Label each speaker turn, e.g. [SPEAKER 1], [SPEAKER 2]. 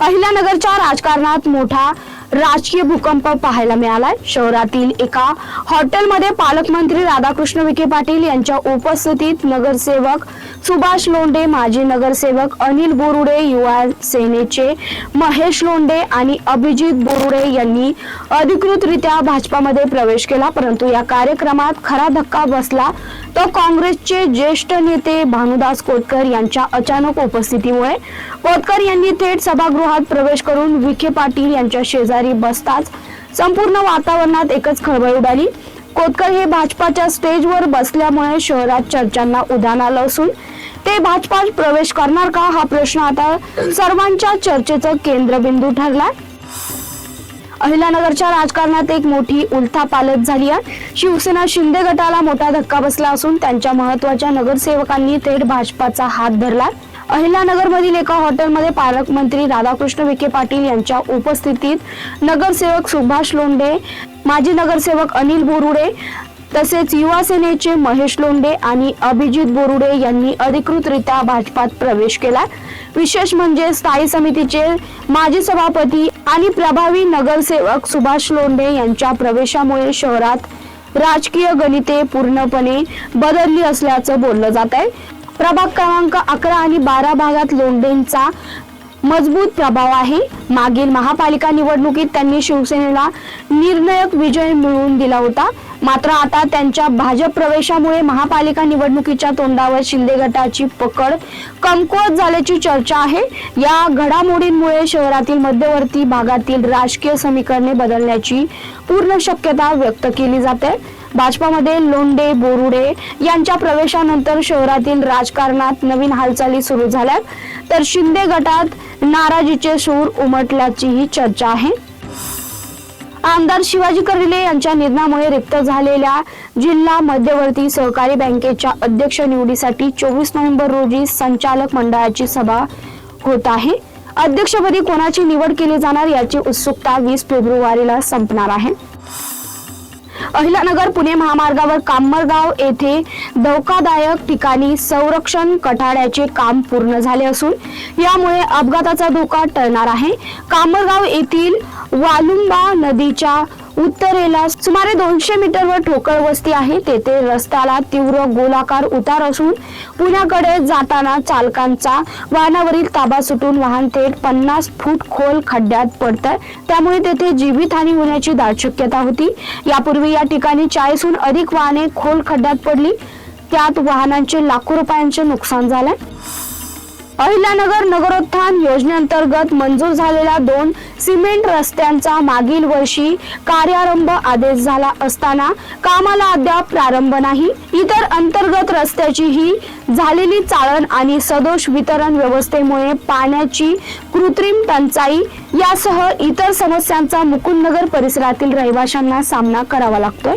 [SPEAKER 1] अहिल्यानगरच्या राजकारणात मोठा राजकीय भूकंप पाहायला मिळालाय. शहरातील एका हॉटेलमध्ये पालकमंत्री राधाकृष्ण विखे पाटील यांच्या उपस्थितीत नगरसेवक सुभाष लोंढे माजी नगरसेवक अनिल बोरुडे युवा सेनेचे महेश लोंढे आणि अभिजित बोरुडे यांनी अधिकृतरित्या भाजपामध्ये प्रवेश केला. परंतु या कार्यक्रमात खरा धक्का बसला तो काँग्रेसचे ज्येष्ठ नेते भानुदास कोतकर यांच्या अचानक उपस्थितीमुळे. कोतकर यांनी थेट सभागृहात प्रवेश करून विखे पाटील यांच्या शेजारी बसताच संपूर्ण वातावरणात एकच खळबळ उडाली. कोतकर हे भाजपाच्या स्टेजवर बसल्यामुळे शहरात चर्चांना उधाण आलं असून ते भाजपात प्रवेश करणार का हा प्रश्न आता सर्वांच्या चर्चेचं केंद्रबिंदू ठरलाय. अहिल्यानगरच्या राजकारणात एक मोठी उलथापालट झाली आहे. शिवसेना शिंदे गटाला मोठा धक्का बसला असून त्यांच्या महत्त्वाच्या नगरसेवकांनी थेट भाजपाचा हात धरलाय. अहिल्यानगरमधील एका हॉटेलमध्ये पालकमंत्री राधाकृष्ण विखे पाटील यांच्या उपस्थितीत नगरसेवक सुभाष लोंढे माजी नगरसेवक अनिल बोरुडे तसेच युवा सेनेचे महेश लोंढे आणि अभिजित बोरुडे यांनी अधिकृतरित्या भाजपात प्रवेश केला. विशेष म्हणजे स्थायी समितीचे माजी सभापती आणि प्रभावी नगरसेवक सुभाष लोंढे यांच्या प्रवेशामुळे शहरात राजकीय गणिते पूर्णपणे बदलली असल्याचं बोललं जात आहे प्रभाग क्रमांक अकरा आणि बारा भागात लोंढेंचा मजबूत प्रभाव आहे. मागील महापालिका निवडणुकीत त्यांनी शिवसेनेला निर्णायक विजय मिळवून दिला होता. मात्र आता त्यांच्या भाजप प्रवेशामुळे महापालिका निवडणुकीच्या तोंडावर शिंदे गटाची पकड कमकुवत झाल्याची चर्चा आहे. या घडामोडींमुळे शहरातील मध्यवर्ती भागातील राजकीय समीकरणे बदलण्याची पूर्ण शक्यता व्यक्त केली जाते. भाजपामध्ये लोंडे बोरुडे यांच्या प्रवेशानंतर शहरातील राजकारणात नवीन हालचाली सुरू झाल्यात. तर शिंदे गटात नाराजीचे सूर उमटल्याचीही चर्चा आहे. आमदार शिवाजी कर्डिले यांच्या निधनामुळे रिक्त झालेल्या जिल्हा मध्यवर्ती सहकारी बँकेच्या अध्यक्ष निवडीसाठी चोवीस नोव्हेंबर रोजी संचालक मंडळाची सभा होत आहे. अध्यक्षपदी कोणाची निवड केली जाणार याची उत्सुकता वीस फेब्रुवारीला संपणार आहे. अहिलानगर पुणे महामार्गावर कामरगाव येथे धोकादायक ठिकाणी संरक्षण कठाड्याचे काम पूर्ण झाले असून यामुळे अपघाताचा धोका टळणार आहे. कामरगाव येथील वालुंबा नदीच्या उत्तरेला सुमारे दोनशे मीटरवर ठोकळ वस्ती आहे. तेथे रस्त्याला तीव्र गोलाकार उतार असून पुण्याकडे जाताना चालकांचा वाहनावरील ताबा सुटून वाहन थेट पन्नास फूट खोल खड्ड्यात पडतं त्यामुळे तेथे जीवितहानी होण्याची दाट शक्यता होती. यापूर्वी या ठिकाणी चाळीसहून अधिक वाहने खोल खड्ड्यात पडली. त्यात वाहनांचे लाखो रुपयांचे नुकसान झाले. अहिल्यानगर नगरोत्थान योजनेअंतर्गत मंजूर झालेल्या दोन सिमेंट रस्त्यांचा मागील वर्षी कार्यारंभ आदेश झाला असताना कामाला अद्याप प्रारंभ नाही. इतर अंतर्गत रस्त्याचीही झालेली चाळण आणि सदोष वितरण व्यवस्थेमुळे पाण्याची कृत्रिम टंचाई यासह इतर समस्यांचा मुकुंदनगर परिसरातील रहिवाशांना सामना करावा लागतोय.